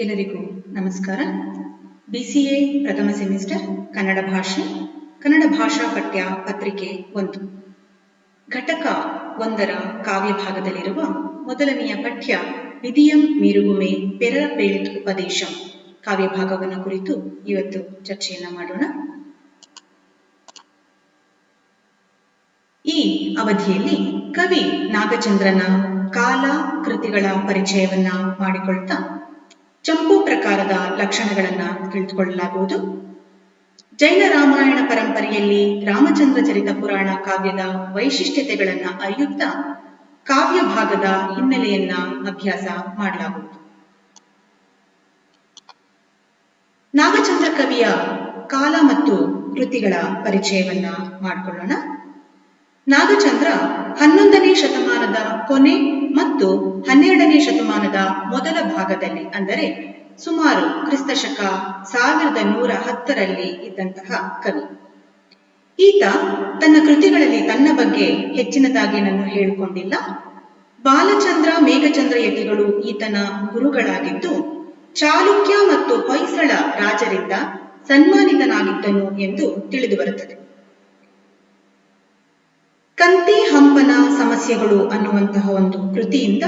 ಎಲ್ಲರಿಗೂ ನಮಸ್ಕಾರ. ಬಿಸಿಎ ಪ್ರಥಮ ಸೆಮಿಸ್ಟರ್, ಕನ್ನಡ ಭಾಷೆ, ಕನ್ನಡ ಭಾಷಾ ಪಠ್ಯ ಪತ್ರಿಕೆ ಒಂದು. ಘಟಕ ಒಂದರ ಕಾವ್ಯ ಭಾಗದಲ್ಲಿರುವ ಮೊದಲನೆಯ ಪಠ್ಯ ವಿಧಿಯಂ ಮೀರುಗುಮೆ ಪೆರ ಪೇಳಿತ್ ಉಪದೇಶ. ಕಾವ್ಯ ಭಾಗವನ್ನು ಕುರಿತು ಇವತ್ತು ಚರ್ಚೆಯನ್ನ ಮಾಡೋಣ. ಈ ಅವಧಿಯಲ್ಲಿ ಕವಿ ನಾಗಚಂದ್ರನ ಕಾಲ ಕೃತಿಗಳ ಪರಿಚಯವನ್ನ ಮಾಡಿಕೊಳ್ತಾ ಚಂಪು ಪ್ರಕಾರದ ಲಕ್ಷಣಗಳನ್ನ ತಿಳಿದುಕೊಳ್ಳಲಾಗುವುದು. ಜೈನ ರಾಮಾಯಣ ಪರಂಪರೆಯಲ್ಲಿ ರಾಮಚಂದ್ರ ಚರಿತ ಪುರಾಣ ಕಾವ್ಯದ ವೈಶಿಷ್ಟ್ಯತೆಗಳನ್ನ ಅರಿಯುತ್ತಾ ಕಾವ್ಯ ಭಾಗದ ಹಿನ್ನೆಲೆಯನ್ನ ಅಭ್ಯಾಸ ಮಾಡಲಾಗುವುದು. ನಾಗಚಂದ್ರ ಕವಿಯ ಕಾಲ ಮತ್ತು ಕೃತಿಗಳ ಪರಿಚಯವನ್ನ ಮಾಡಿಕೊಳ್ಳೋಣ. ನಾಗಚಂದ್ರ ಹನ್ನೊಂದನೇ ಶತಮಾನದ ಕೊನೆ ಮತ್ತು ಹನ್ನೆರಡನೇ ಶತಮಾನದ ಮೊದಲ ಭಾಗದಲ್ಲಿ, ಅಂದರೆ ಸುಮಾರು ಕ್ರಿಸ್ತಶಕ ಸಾವಿರದ ನೂರ ಹತ್ತರಲ್ಲಿ ಇದ್ದಂತಹ ಕವಿ. ಈತ ತನ್ನ ಕೃತಿಗಳಲ್ಲಿ ತನ್ನ ಬಗ್ಗೆ ಹೆಚ್ಚಿನದಾಗಿ ನಾನು ಹೇಳಿಕೊಂಡಿಲ್ಲ. ಬಾಲಚಂದ್ರ, ಮೇಘಚಂದ್ರ ಯತಿಗಳು ಈತನ ಗುರುಗಳಾಗಿದ್ದು, ಚಾಲುಕ್ಯ ಮತ್ತು ಹೊಯ್ಸಳ ರಾಜರಿಂದ ಸನ್ಮಾನಿತನಾಗಿದ್ದನು ಎಂದು ತಿಳಿದು ಬರುತ್ತದೆ. ಕಂತಿ ಹಂಪನ ಸಮಸ್ಯೆಗಳು ಅನ್ನುವಂತಹ ಒಂದು ಕೃತಿಯಿಂದ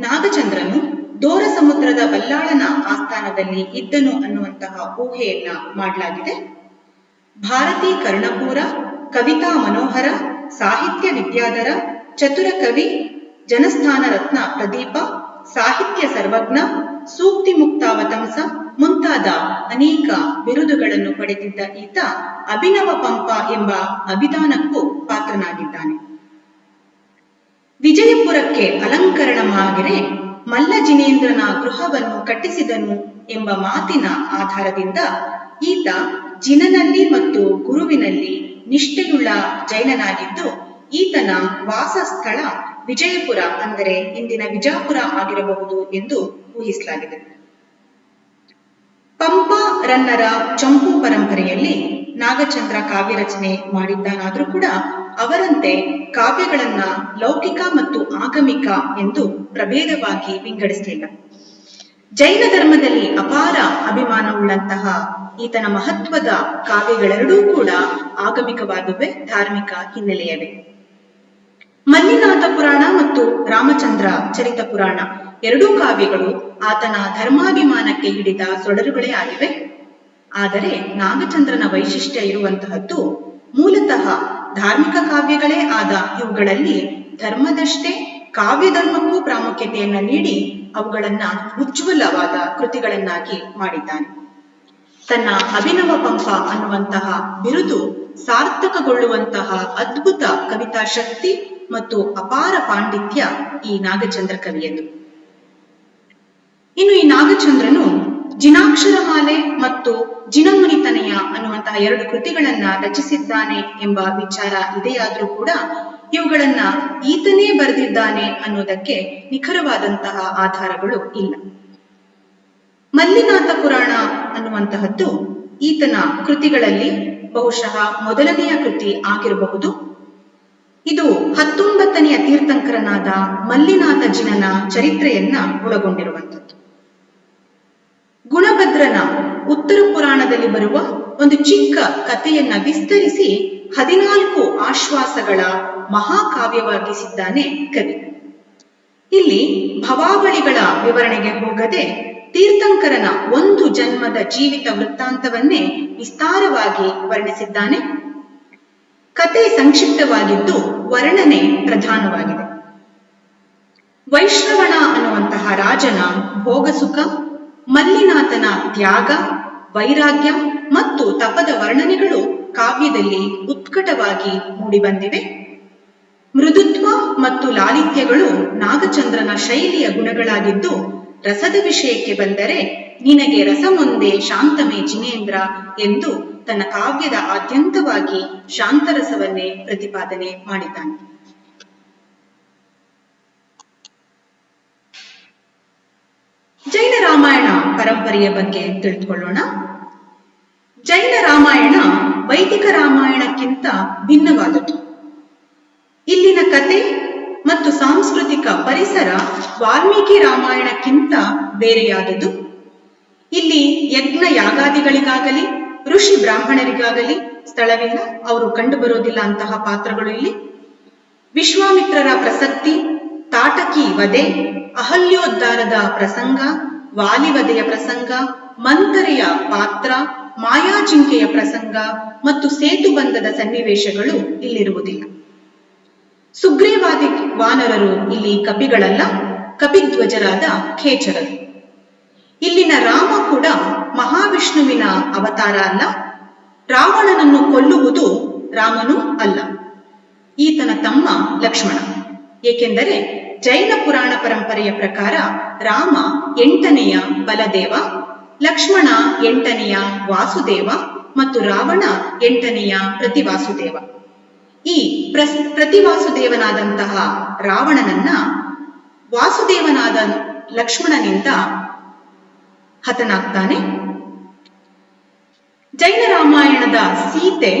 ನಾಗಚಂದ್ರನು ದೋರ ಸಮುದ್ರದ ಬಲ್ಲಾಳನ ಆಸ್ಥಾನದಲ್ಲಿ ಇದ್ದನು ಅನ್ನುವಂತಹ ಊಹೆಯನ್ನ ಮಾಡಲಾಗಿದೆ. ಭಾರತಿ ಕರ್ಣಪೂರ, ಕವಿತಾ ಮನೋಹರ, ಸಾಹಿತ್ಯ ವಿದ್ಯಾಧರ, ಚತುರ ಕವಿ, ಜನಸ್ಥಾನ ರತ್ನ ಪ್ರದೀಪ ಸಾಹಿತ್ಯ ಸರ್ವಜ್ಞ, ಸೂಕ್ತಿ ಮುಕ್ತಾವತಂಸ ಮುಂತಾದ ಅನೇಕ ಬಿರುದುಗಳನ್ನು ಪಡೆದಿದ್ದ ಈತ ಅಭಿನವ ಪಂಪ ಎಂಬ ಅಭಿದಾನಕ್ಕೂ ಪಾತ್ರನಾಗಿದ್ದಾನೆ. ವಿಜಯಪುರಕ್ಕೆ ಅಲಂಕರಣಮಾಗಿರೆ ಮಲ್ಲ ಜಿನೇಂದ್ರನ ಗೃಹವನ್ನು ಕಟ್ಟಿಸಿದನು ಎಂಬ ಮಾತಿನ ಆಧಾರದಿಂದ ಈತ ಜಿನನಲ್ಲಿ ಮತ್ತು ಗುರುವಿನಲ್ಲಿ ನಿಷ್ಠೆಯುಳ್ಳ ಜೈನನಾಗಿದ್ದು ಈತನ ವಾಸಸ್ಥಳ ವಿಜಯಪುರ ಅಂದರೆ ಇಂದಿನ ವಿಜಾಪುರ ಆಗಿರಬಹುದು ಎಂದು ಊಹಿಸಲಾಗಿದೆ. ಪಂಪ ರನ್ನರ ಚಂಪು ಪರಂಪರೆಯಲ್ಲಿ ನಾಗಚಂದ್ರ ಕಾವ್ಯ ರಚನೆ ಮಾಡಿದ್ದಾನಾದ್ರೂ ಕೂಡ ಅವರಂತೆ ಕಾವ್ಯಗಳನ್ನ ಲೌಕಿಕ ಮತ್ತು ಆಗಮಿಕ ಎಂದು ಪ್ರಭೇದವಾಗಿ ವಿಂಗಡಿಸಲಿಲ್ಲ. ಜೈನ ಧರ್ಮದಲ್ಲಿ ಅಪಾರ ಅಭಿಮಾನವುಳ್ಳಂತಹ ಈತನ ಮಹತ್ವದ ಕಾವ್ಯಗಳೆರಡೂ ಕೂಡ ಆಗಮಿಕವಾದುವೆ ಧಾರ್ಮಿಕ ಹಿನ್ನೆಲೆಯವೆ ಮತ್ತು ರಾಮಚಂದ್ರ ಚರಿತ ಪುರಾಣ. ಎರಡೂ ಕಾವ್ಯಗಳು ಆತನ ಧರ್ಮಾಭಿಮಾನಕ್ಕೆ ಹಿಡಿದ ಸೊಡರುಗಳೇ ಆಗಿವೆ. ಆದರೆ ನಾಗಚಂದ್ರನ ವೈಶಿಷ್ಟ್ಯ ಇರುವಂತಹದ್ದು ಮೂಲತಃ ಧಾರ್ಮಿಕ ಕಾವ್ಯಗಳೇ ಆದ ಇವುಗಳಲ್ಲಿ ಧರ್ಮದಷ್ಟೇ ಕಾವ್ಯ ಧರ್ಮಕ್ಕೂ ಪ್ರಾಮುಖ್ಯತೆಯನ್ನ ನೀಡಿ ಅವುಗಳನ್ನ ಉಜ್ವಲವಾದ ಕೃತಿಗಳನ್ನಾಗಿ ಮಾಡಿದ್ದಾನೆ. ತನ್ನ ಅಭಿನವ ಪಂಪ ಅನ್ನುವಂತಹ ಬಿರುದು ಸಾರ್ಥಕಗೊಳ್ಳುವಂತಹ ಅದ್ಭುತ ಕವಿತಾ ಶಕ್ತಿ ಮತ್ತು ಅಪಾರ ಪಾಂಡಿತ್ಯ ಈ ನಾಗಚಂದ್ರ ಕವಿಯದು ಇನ್ನು ಈ ನಾಗಚಂದ್ರನು ಜಿನಾಕ್ಷರಮಾಲೆ ಮತ್ತು ಜಿನಮುನಿತನೆಯ ಅನ್ನುವಂತಹ ಎರಡು ಕೃತಿಗಳನ್ನ ರಚಿಸಿದ್ದಾನೆ ಎಂಬ ವಿಚಾರ ಇದೆಯಾದ್ರೂ ಕೂಡ ಇವುಗಳನ್ನ ಈತನೇ ಬರೆದಿದ್ದಾನೆ ಅನ್ನೋದಕ್ಕೆ ನಿಖರವಾದಂತಹ ಆಧಾರಗಳು ಇಲ್ಲ. ಮಲ್ಲಿನಾಥ ಪುರಾಣ ಅನ್ನುವಂತಹದ್ದು ಈತನ ಕೃತಿಗಳಲ್ಲಿ ಬಹುಶಃ ಮೊದಲನೆಯ ಕೃತಿ ಆಗಿರಬಹುದು. ಇದು ಹತ್ತೊಂಬತ್ತನೆಯ ತೀರ್ಥಂಕರನಾದ ಮಲ್ಲಿನಾಥ ಜಿನನ ಚರಿತ್ರೆಯನ್ನ ಒಳಗೊಂಡಿರುವಂಥದ್ದು. ಗುಣಭದ್ರನ ಉತ್ತರ ಪುರಾಣದಲ್ಲಿ ಬರುವ ಒಂದು ಚಿಕ್ಕ ಕಥೆಯನ್ನ ವಿಸ್ತರಿಸಿ ಹದಿನಾಲ್ಕು ಆಶ್ವಾಸಗಳ ಮಹಾಕಾವ್ಯವಾಗಿಸಿದ್ದಾನೆ ಕವಿ. ಇಲ್ಲಿ ಭವಾವಳಿಗಳ ವಿವರಣೆಗೆ ಹೋಗದೆ ತೀರ್ಥಂಕರನ ಒಂದು ಜನ್ಮದ ಜೀವಿತ ವೃತ್ತಾಂತವನ್ನೇ ವಿಸ್ತಾರವಾಗಿ ವರ್ಣಿಸಿದ್ದಾನೆ. ಕತೆ ಸಂಕ್ಷಿಪ್ತವಾಗಿದ್ದು ವರ್ಣನೆ ಪ್ರಧಾನವಾಗಿದೆ. ವೈಶ್ರವಣ ಅನ್ನುವಂತಹ ರಾಜನ ಭೋಗಸುಖ, ಮಲ್ಲಿನಾಥನ ತ್ಯಾಗ, ವೈರಾಗ್ಯ ಮತ್ತು ತಪದ ವರ್ಣನೆಗಳು ಕಾವ್ಯದಲ್ಲಿ ಉತ್ಕಟವಾಗಿ ಮೂಡಿಬಂದಿವೆ. ಮೃದುತ್ವ ಮತ್ತು ಲಾಲಿತ್ಯಗಳು ನಾಗಚಂದ್ರನ ಶೈಲಿಯ ಗುಣಗಳಾಗಿದ್ದು ರಸದ ವಿಷಯಕ್ಕೆ ಬಂದರೆ ನಿನಗೆ ರಸಮೊಂದೇ ಶಾಂತಮೇ ಜಿನೇಂದ್ರ ಎಂದು ತನ್ನ ಕಾವ್ಯದ ಆದ್ಯಂತವಾಗಿ ಶಾಂತರಸವನ್ನೇ ಪ್ರತಿಪಾದನೆ ಮಾಡಿದ್ದಾನೆ. ಜೈನ ರಾಮಾಯಣ ಪರಂಪರೆಯ ಬಗ್ಗೆ ತಿಳಿದುಕೊಳ್ಳೋಣ. ಜೈನ ರಾಮಾಯಣ ವೈದಿಕ ರಾಮಾಯಣಕ್ಕಿಂತ ಭಿನ್ನವಾದದ್ದು. ಇಲ್ಲಿನ ಕತೆ ಮತ್ತು ಸಾಂಸ್ಕೃತಿಕ ಪರಿಸರ ವಾಲ್ಮೀಕಿ ರಾಮಾಯಣಕ್ಕಿಂತ ಬೇರೆಯಾದದ್ದು. ಇಲ್ಲಿ ಯಜ್ಞ ಯಾಗಾದಿಗಳಿಗಾಗಲಿ, ಋಷಿ ಬ್ರಾಹ್ಮಣರಿಗಾಗಲಿ ಸ್ಥಳವಿಲ್ಲ ಅವರು ಕಂಡು ಬರೋದಿಲ್ಲ ಅಂತಹ ಪಾತ್ರಗಳು ಇಲ್ಲಿ. ವಿಶ್ವಾಮಿತ್ರರ ಪ್ರಸಕ್ತಿ, ತಾಟಕಿ ವಧೆ, ಅಹಲ್ಯೋದ್ಧಾರದ ಪ್ರಸಂಗ ವಾಲಿವಧೆಯ ಪ್ರಸಂಗ, ಮಂತರೆಯ ಪಾತ್ರ ಮಾಯಾಜಿಂಕೆಯ ಪ್ರಸಂಗ ಮತ್ತು ಸೇತುಬಂಧದ ಸನ್ನಿವೇಶಗಳು ಇಲ್ಲಿರುವುದಿಲ್ಲ. ಸುಗ್ರೀವಾದಿ ವಾನರರು ಇಲ್ಲಿ ಕಪಿಗಳಲ್ಲ, ಕಪಿಧ್ವಜರಾದ ಖೇಚರರು. ಇಲ್ಲಿನ ರಾಮ ಕೂಡ ಮಹಾವಿಷ್ಣುವಿನ ಅವತಾರ ಅಲ್ಲ. ರಾವಣನನ್ನು ಕೊಲ್ಲುವುದು ರಾಮನು ಅಲ್ಲ. ಈತನ ತಮ್ಮ ಲಕ್ಷ್ಮಣ. ಏಕೆಂದರೆ ಜೈನ ಪುರಾಣ ಪರಂಪರೆಯ ಪ್ರಕಾರ ರಾಮ ಎಂಟನೆಯ ಬಲದೇವ, ಲಕ್ಷ್ಮಣ ಎಂಟನೆಯ ವಾಸುದೇವ ಮತ್ತು ರಾವಣ ಎಂಟನೆಯ ಪ್ರತಿವಾಸುದೇವ. ಈ ಪ್ರಸ್, ಪ್ರತಿವಾಸುದೇವನಾದಂತಹ ರಾವಣನನ್ನ ವಾಸುದೇವನಾದ ಲಕ್ಷ್ಮಣನಿಂದ ಹತನಾಗ್ತಾನೆ. ಜೈನ ರಾಮಾಯಣದ ಸೀತೆ,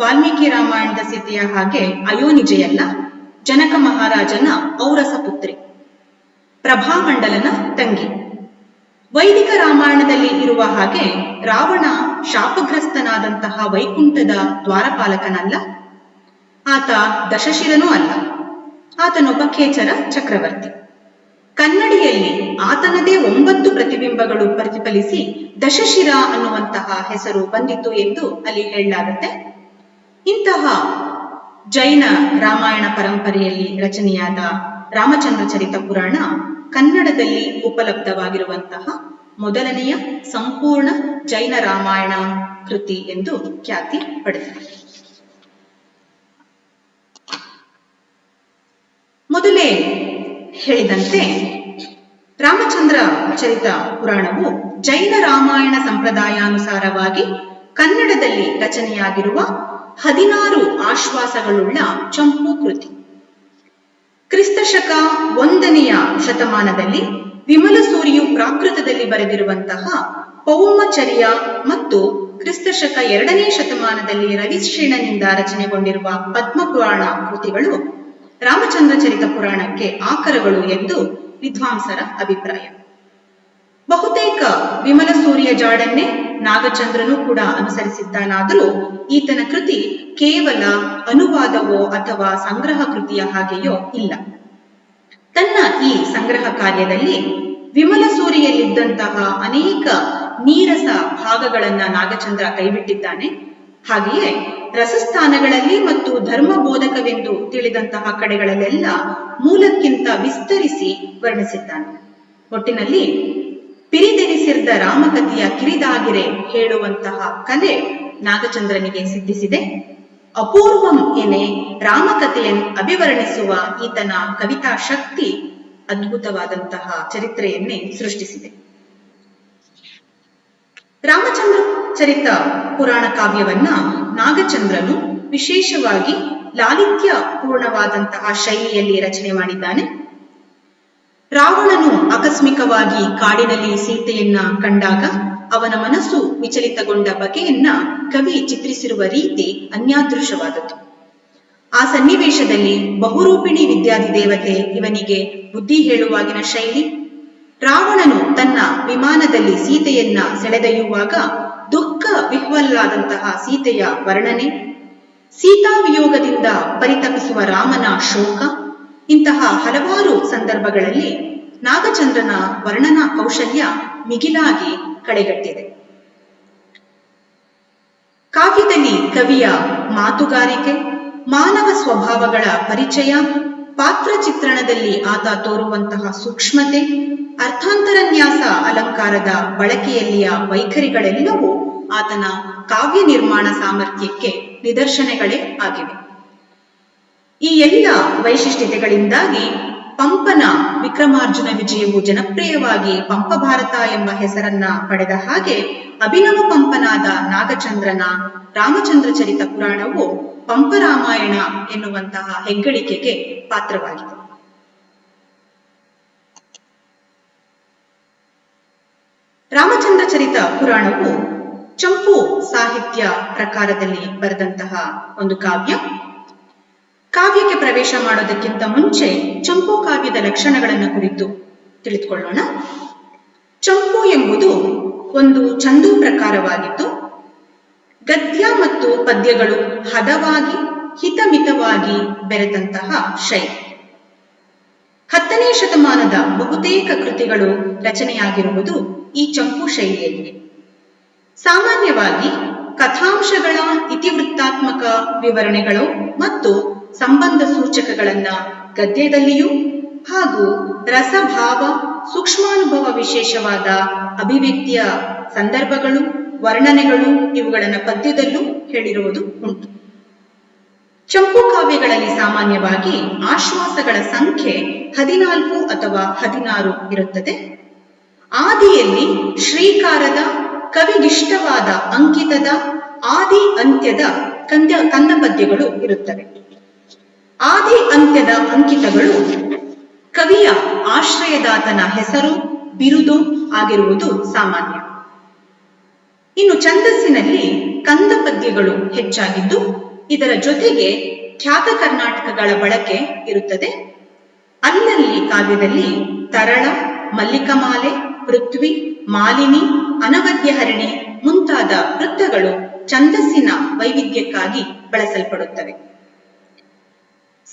ವಾಲ್ಮೀಕಿ ರಾಮಾಯಣದ ಸೀತೆಯ ಹಾಗೆ ಅಯೋನಿಜೆಯಲ್ಲ, ಜನಕ ಮಹಾರಾಜನ ಔರಸ ಪುತ್ರಿ, ಪ್ರಭಾಮಂಡಲನ ತಂಗಿ. ವೈದಿಕ ರಾಮಾಯಣದಲ್ಲಿ ಇರುವ ಹಾಗೆ ರಾವಣ ಶಾಪಗ್ರಸ್ತನಾದಂತಹ ವೈಕುಂಠದ ದ್ವಾರಪಾಲಕನಲ್ಲ, ಆತ ದಶಶಿರನೂ ಅಲ್ಲ, ಆತನೊಬ್ಬ ಖೇಚರ ಚಕ್ರವರ್ತಿ. ಕನ್ನಡಿಯಲ್ಲಿ ಆತನದೇ ಒಂಬತ್ತು ಪ್ರತಿಬಿಂಬಗಳು ಪ್ರತಿಫಲಿಸಿ ದಶಶಿರ ಅನ್ನುವಂತಹ ಹೆಸರು ಬಂದಿತು ಎಂದು ಅಲ್ಲಿ ಹೇಳಲಾಗುತ್ತೆ. ಇಂತಹ ಜೈನ ರಾಮಾಯಣ ಪರಂಪರೆಯಲ್ಲಿ ರಚನೆಯಾದ ರಾಮಚಂದ್ರ ಚರಿತ ಪುರಾಣ ಕನ್ನಡದಲ್ಲಿ ಉಪಲಬ್ಧವಾಗಿರುವಂತಹ ಮೊದಲನೆಯ ಸಂಪೂರ್ಣ ಜೈನ ರಾಮಾಯಣ ಕೃತಿ ಎಂದು ಖ್ಯಾತಿ ಪಡೆದಿದೆ. ಮೊದಲೇ ಹೇಳಿದಂತೆ ರಾಮಚಂದ್ರ ಚರಿತ ಪುರಾಣವು ಜೈನ ರಾಮಾಯಣ ಸಂಪ್ರದಾಯಾನುಸಾರವಾಗಿ ಕನ್ನಡದಲ್ಲಿ ರಚನೆಯಾಗಿರುವ ಹದಿನಾರು ಆಶ್ವಾಸಗಳುಳ್ಳ ಚಂಪು ಕೃತಿ. ಕ್ರಿಸ್ತಶಕ ಒಂದನೆಯ ಶತಮಾನದಲ್ಲಿ ವಿಮಲ ಸೂರಿಯು ಪ್ರಾಕೃತದಲ್ಲಿ ಬರೆದಿರುವಂತಹ ಪೌಮಚರ್ಯ ಮತ್ತು ಕ್ರಿಸ್ತಶಕ ಎರಡನೇ ಶತಮಾನದಲ್ಲಿ ರವಿಶ್ರೀಣನಿಂದ ರಚನೆಗೊಂಡಿರುವ ಪದ್ಮಪುರಾಣ ಕೃತಿಗಳು ರಾಮಚಂದ್ರ ಚರಿತ ಪುರಾಣಕ್ಕೆ ಆಕರಗಳು ಎಂದು ವಿದ್ವಾಂಸರ ಅಭಿಪ್ರಾಯ. ಬಹುತೇಕ ವಿಮಲ ಸೂರ್ಯ ಜಾಡನ್ನೇ ನಾಗಚಂದ್ರನು ಕೂಡ ಅನುಸರಿಸಿದ್ದಾನಾದರೂ ಈತನ ಕೃತಿ ಕೇವಲ ಅನುವಾದವೋ ಅಥವಾ ಸಂಗ್ರಹ ಕೃತಿಯ ಹಾಗೆಯೋ ಇಲ್ಲ. ತನ್ನ ಈ ಸಂಗ್ರಹ ಕಾರ್ಯದಲ್ಲಿ ವಿಮಲ ಸೂರಿಯಲ್ಲಿದ್ದಂತಹ ಅನೇಕ ನೀರಸ ಭಾಗಗಳನ್ನ ನಾಗಚಂದ್ರ ಕೈಬಿಟ್ಟಿದ್ದಾನೆ. ಹಾಗೆಯೇ ರಸಸ್ಥಾನಗಳಲ್ಲಿ ಮತ್ತು ಧರ್ಮ ಬೋಧಕವೆಂದು ತಿಳಿದಂತಹ ಕಡೆಗಳಲ್ಲೆಲ್ಲ ಮೂಲಕ್ಕಿಂತ ವಿಸ್ತರಿಸಿ ವರ್ಣಿಸಿದ್ದಾನೆ. ಒಟ್ಟಿನಲ್ಲಿ ಪಿರಿದೆನಿಸಿರ್ದ ರಾಮಕಥೆಯ ಕಿರಿದಾಗಿರೆ ಹೇಳುವಂತಹ ಕಲೆ ನಾಗಚಂದ್ರನಿಗೆ ಸಿದ್ಧಿಸಿದೆ. ಅಪೂರ್ವಂ ಎನೆ ರಾಮಕಥೆಯನ್ನು ಅಭಿವರ್ಣಿಸುವ ಈತನ ಕವಿತಾ ಶಕ್ತಿ ಅದ್ಭುತವಾದಂತಹ ಚರಿತ್ರೆಯನ್ನೇ ಸೃಷ್ಟಿಸಿದೆ. ರಾಮಚಂದ್ರ ಚರಿತ ಪುರಾಣ ಕಾವ್ಯವನ್ನ ನಾಗಚಂದ್ರನು ವಿಶೇಷವಾಗಿ ಲಾಲಿತ್ಯ ಪೂರ್ಣವಾದಂತಹ ಶೈಲಿಯಲ್ಲಿ ರಚನೆ ಮಾಡಿದ್ದಾನೆ. ರಾವಣನು ಆಕಸ್ಮಿಕವಾಗಿ ಕಾಡಿನಲ್ಲಿ ಸೀತೆಯನ್ನ ಕಂಡಾಗ ಅವನ ಮನಸ್ಸು ವಿಚಲಿತಗೊಂಡ ಬಗೆಯನ್ನ ಕವಿ ಚಿತ್ರಿಸಿರುವ ರೀತಿ ಅನ್ಯಾದೃಶವಾದದ್ದು. ಆ ಸನ್ನಿವೇಶದಲ್ಲಿ ಬಹುರೂಪಿಣಿ ವಿದ್ಯಾಧಿ ದೇವತೆ ಇವನಿಗೆ ಬುದ್ಧಿ ಹೇಳುವಾಗಿನ ಶೈಲಿ. ರಾವಣನು ತನ್ನ ವಿಮಾನದಲ್ಲಿ ಸೀತೆಯನ್ನ ಸೆಳೆದೊಯ್ಯುವಾಗ ದುಃಖ ವಿಹ್ವಲಾದಂತಹ ಸೀತೆಯ ವರ್ಣನೆ, ಸೀತಾವಿಯೋಗದಿಂದ ಪರಿತಪಿಸುವ ರಾಮನ ಶೋಕ, ಇಂತಹ ಹಲವಾರು ಸಂದರ್ಭಗಳಲ್ಲಿ ನಾಗಚಂದ್ರನ ವರ್ಣನಾ ಕೌಶಲ್ಯ ಮಿಗಿಲಾಗಿ ಕಳೆಗಟ್ಟಿದೆ. ಕಾವ್ಯದಲ್ಲಿ ಕವಿಯ ಮಾತುಗಾರಿಕೆ, ಮಾನವ ಸ್ವಭಾವಗಳ ಪರಿಚಯ, ಪಾತ್ರ ಚಿತ್ರಣದಲ್ಲಿ ಆತ ತೋರುವಂತಹ ಸೂಕ್ಷ್ಮತೆ, ಅರ್ಥಾಂತರನ್ಯಾಸ ಅಲಂಕಾರದ ಬಳಕೆಯಲ್ಲಿಯ ವೈಖರಿಗಳೆಲ್ಲವೂ ಆತನ ಕಾವ್ಯ ನಿರ್ಮಾಣ ಸಾಮರ್ಥ್ಯಕ್ಕೆ ನಿದರ್ಶನಗಳೇ ಆಗಿವೆ. ಈ ಎಲ್ಲ ವೈಶಿಷ್ಟ್ಯತೆಗಳಿಂದಾಗಿ ಪಂಪನ ವಿಕ್ರಮಾರ್ಜುನ ವಿಜಯವು ಜನಪ್ರಿಯವಾಗಿ ಪಂಪ ಭಾರತ ಎಂಬ ಹೆಸರನ್ನ ಪಡೆದ ಹಾಗೆ ಅಭಿನವ ಪಂಪನಾದ ನಾಗಚಂದ್ರನ ರಾಮಚಂದ್ರ ಚರಿತ ಪುರಾಣವು ಪಂಪರಾಮಾಯಣ ಎನ್ನುವಂತಹ ಹೆಗ್ಗಳಿಕೆಗೆ ಪಾತ್ರವಾಗಿದೆ. ರಾಮಚಂದ್ರ ಚರಿತ ಪುರಾಣವು ಚಂಪು ಸಾಹಿತ್ಯ ಪ್ರಕಾರದಲ್ಲಿ ಬರೆದಂತಹ ಒಂದು ಕಾವ್ಯ. ಕಾವ್ಯಕ್ಕೆ ಪ್ರವೇಶ ಮಾಡೋದಕ್ಕಿಂತ ಮುಂಚೆ ಚಂಪು ಕಾವ್ಯದ ಲಕ್ಷಣಗಳನ್ನು ಕುರಿತು ತಿಳಿದುಕೊಳ್ಳೋಣ. ಚಂಪು ಎಂಬುದು ಒಂದು ಚಂದು ಪ್ರಕಾರವಾಗಿದ್ದು, ಗದ್ಯ ಮತ್ತು ಪದ್ಯಗಳು ಹದವಾಗಿ, ಹಿತಮಿತವಾಗಿ ಬೆರೆತಂತಹ ಶೈಲಿ ಹತ್ತನೇ ಶತಮಾನದ ಬಹುತೇಕ ಕೃತಿಗಳು ರಚನೆಯಾಗಿರುವುದು ಈ ಚಂಪು ಶೈಲಿಯಲ್ಲಿ ಸಾಮಾನ್ಯವಾಗಿ ಕಥಾಂಶಗಳ ಇತಿವೃತ್ತಾತ್ಮಕ ವಿವರಣೆಗಳು ಮತ್ತು ಸಂಬಂಧ ಸೂಚಕಗಳನ್ನ ಗದ್ಯದಲ್ಲಿಯೂ ಹಾಗೂ ರಸಭಾವ, ಸೂಕ್ಷ್ಮಾನುಭವ ವಿಶೇಷವಾದ ಅಭಿವ್ಯಕ್ತಿಯ ಸಂದರ್ಭಗಳು, ವರ್ಣನೆಗಳು ಇವುಗಳನ್ನ ಪದ್ಯದಲ್ಲೂ ಹೇಳಿರುವುದು ಉಂಟು. ಚಂಪು ಕಾವ್ಯಗಳಲ್ಲಿ ಸಾಮಾನ್ಯವಾಗಿ ಆಶ್ವಾಸಗಳ ಸಂಖ್ಯೆ ಹದಿನಾಲ್ಕು ಅಥವಾ ಹದಿನಾರು ಇರುತ್ತದೆ. ಆದಿಯಲ್ಲಿ ಶ್ರೀಕಾರದ ಕವಿಗಿಷ್ಟವಾದ ಅಂಕಿತದ ಆದಿ ಅಂತ್ಯದ ಕಂದ್ಯ ಕಂದ ಪದ್ಯಗಳು ಇರುತ್ತವೆ. ಆದಿ ಅಂತ್ಯದ ಅಂಕಿತಗಳು ಕವಿಯ ಆಶ್ರಯದಾತನ ಹೆಸರು, ಬಿರುದು ಆಗಿರುವುದು ಸಾಮಾನ್ಯ. ಇನ್ನು ಛಂದಸ್ಸಿನಲ್ಲಿ ಕಂದ ಪದ್ಯಗಳು ಹೆಚ್ಚಾಗಿದ್ದು ಇದರ ಜೊತೆಗೆ ಖ್ಯಾತ ಕರ್ನಾಟಕಗಳ ಬಳಕೆ ಇರುತ್ತದೆ. ಅಲ್ಲಲ್ಲಿ ಕಾವ್ಯದಲ್ಲಿ ತರಳ, ಮಲ್ಲಿಕಮಾಲೆ ಪೃಥ್ವಿ, ಮಾಲಿನಿ ಅನವದ್ಯಹರಿಣಿ ಮುಂತಾದ ವೃತ್ತಗಳು ಛಂದಸ್ಸಿನ ವೈವಿಧ್ಯಕ್ಕಾಗಿ ಬಳಸಲ್ಪಡುತ್ತವೆ.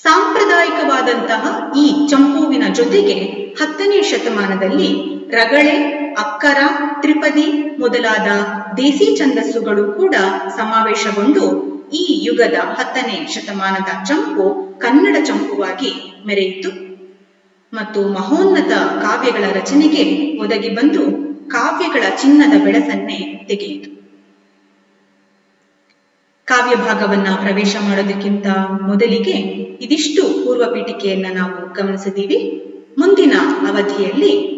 ಸಾಂಪ್ರದಾಯಿಕವಾದಂತಹ ಈ ಚಂಪುವಿನ ಜೊತೆಗೆ ಹತ್ತನೇ ಶತಮಾನದಲ್ಲಿ ರಗಳೆ, ಅಕ್ಕರ, ತ್ರಿಪದಿ ಮೊದಲಾದ ದೇಸಿ ಛಂದಸ್ಸುಗಳು ಕೂಡ ಸಮಾವೇಶಗೊಂಡು ಈ ಯುಗದ ಹತ್ತನೇ ಶತಮಾನದ ಚಂಪು ಕನ್ನಡ ಚಂಪುವಾಗಿ ಮೆರೆಯಿತು. ಮತ್ತು ಮಹೋನ್ನತ ಕಾವ್ಯಗಳ ರಚನೆಗೆ ಒದಗಿ ಬಂದು ಕಾವ್ಯಗಳ ಚಿನ್ನದ ಬೆಳಸನ್ನೇ ತೆಗೆಯಿತು. ಕಾವ್ಯ ಭಾಗವನ್ನ ಪ್ರವೇಶ ಮಾಡೋದಕ್ಕಿಂತ ಮೊದಲಿಗೆ ಇದಿಷ್ಟು ಪೂರ್ವ ಪೀಠಿಕೆಯನ್ನ ನಾವು ಗಮನಿಸಿದ್ದೀವಿ. ಮುಂದಿನ ಅವಧಿಯಲ್ಲಿ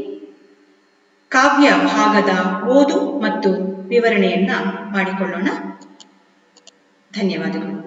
ಕಾವ್ಯ ಭಾಗದ ಓದು ಮತ್ತು ವಿವರಣೆಯನ್ನ ಮಾಡಿಕೊಳ್ಳೋಣ. ಧನ್ಯವಾದಗಳು.